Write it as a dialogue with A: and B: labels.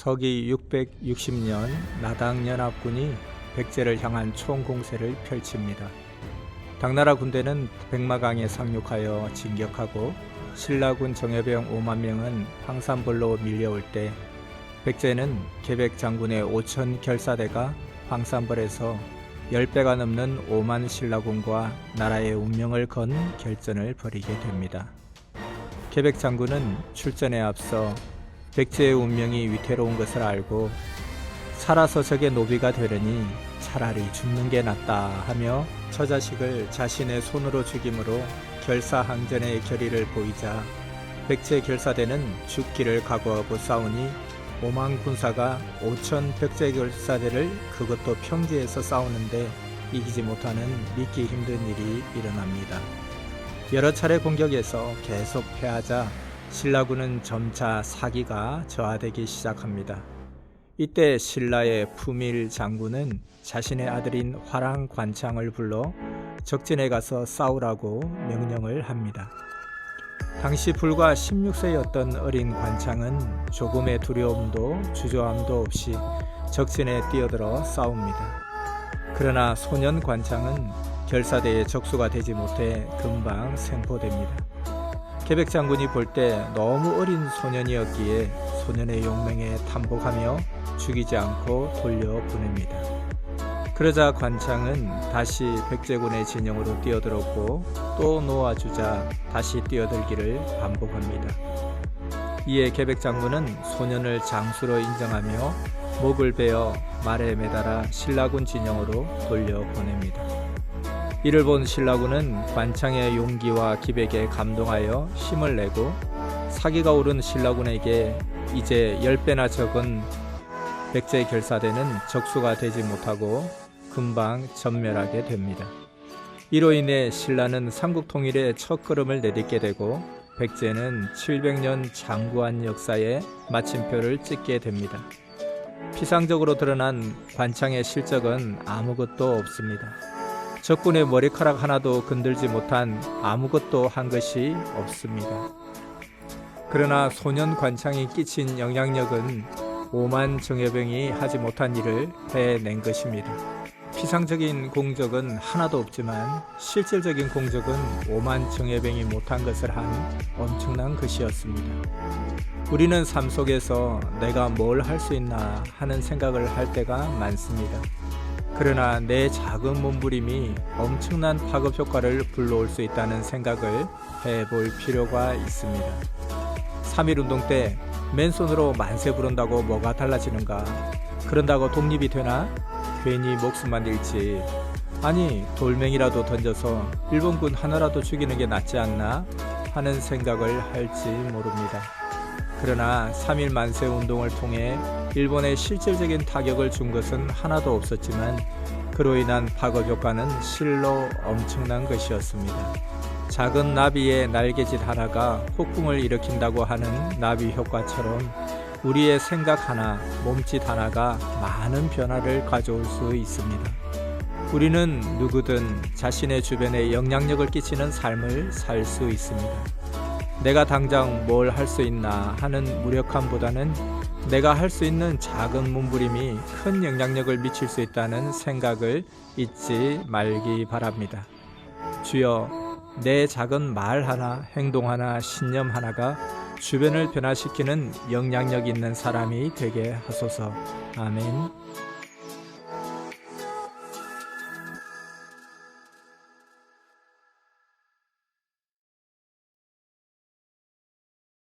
A: 서기 660년 나당 연합군이 백제를 향한 총공세를 펼칩니다. 당나라 군대는 백마강에 상륙하여 진격하고 신라군 정예병 5만 명은 황산벌로 밀려올 때 백제는 계백 장군의 5천 결사대가 황산벌에서 10배가 넘는 5만 신라군과 나라의 운명을 건 결전을 벌이게 됩니다. 계백 장군은 출전에 앞서 백제의 운명이 위태로운 것을 알고 살아서 적의 노비가 되려니 차라리 죽는 게 낫다 하며 처자식을 자신의 손으로 죽임으로 결사항전의 결의를 보이자 백제 결사대는 죽기를 각오하고 싸우니 오만 군사가 오천 백제 결사대를 그것도 평지에서 싸우는데 이기지 못하는 믿기 힘든 일이 일어납니다. 여러 차례 공격에서 계속 패하자 신라군은 점차 사기가 저하되기 시작합니다. 이때 신라의 품일 장군은 자신의 아들인 화랑 관창을 불러 적진에 가서 싸우라고 명령을 합니다. 당시 불과 16세였던 어린 관창은 조금의 두려움도 주저함도 없이 적진에 뛰어들어 싸웁니다. 그러나 소년 관창은 결사대의 적수가 되지 못해 금방 생포됩니다. 계백 장군이 볼 때 너무 어린 소년이었기에 소년의 용맹에 탐복하며 죽이지 않고 돌려보냅니다. 그러자 관창은 다시 백제군의 진영으로 뛰어들었고 또 놓아주자 다시 뛰어들기를 반복합니다. 이에 계백 장군은 소년을 장수로 인정하며 목을 베어 말에 매달아 신라군 진영으로 돌려보냅니다. 이를 본 신라군은 관창의 용기와 기백에 감동하여 힘을 내고 사기가 오른 신라군에게 이제 10배나 적은 백제 결사대는 적수가 되지 못하고 금방 전멸하게 됩니다. 이로 인해 신라는 삼국 통일의 첫 걸음을 내딛게 되고 백제는 700년 장구한 역사에 마침표를 찍게 됩니다. 피상적으로 드러난 관창의 실적은 아무것도 없습니다. 적군의 머리카락 하나도 건들지 못한 아무것도 한 것이 없습니다. 그러나 소년 관창이 끼친 영향력은 오만 정예병이 하지 못한 일을 해낸 것입니다. 피상적인 공적은 하나도 없지만 실질적인 공적은 오만 정예병이 못한 것을 한 엄청난 것이었습니다. 우리는 삶 속에서 내가 뭘 할 수 있나 하는 생각을 할 때가 많습니다. 그러나 내 작은 몸부림이 엄청난 파급 효과를 불러올 수 있다는 생각을 해볼 필요가 있습니다. 3.1운동 때 맨손으로 만세 부른다고 뭐가 달라지는가? 그런다고 독립이 되나? 괜히 목숨만 잃지. 아니, 돌멩이라도 던져서 일본군 하나라도 죽이는 게 낫지 않나? 하는 생각을 할지 모릅니다. 그러나 3.1 만세 운동을 통해 일본에 실질적인 타격을 준 것은 하나도 없었지만 그로 인한 파급 효과는 실로 엄청난 것이었습니다. 작은 나비의 날개짓 하나가 폭풍을 일으킨다고 하는 나비 효과처럼 우리의 생각 하나, 몸짓 하나가 많은 변화를 가져올 수 있습니다. 우리는 누구든 자신의 주변에 영향력을 끼치는 삶을 살 수 있습니다. 내가 당장 뭘 할 수 있나 하는 무력함보다는 내가 할 수 있는 작은 몸부림이 큰 영향력을 미칠 수 있다는 생각을 잊지 말기 바랍니다. 주여, 내 작은 말 하나, 행동 하나, 신념 하나가 주변을 변화시키는 영향력 있는 사람이 되게 하소서. 아멘.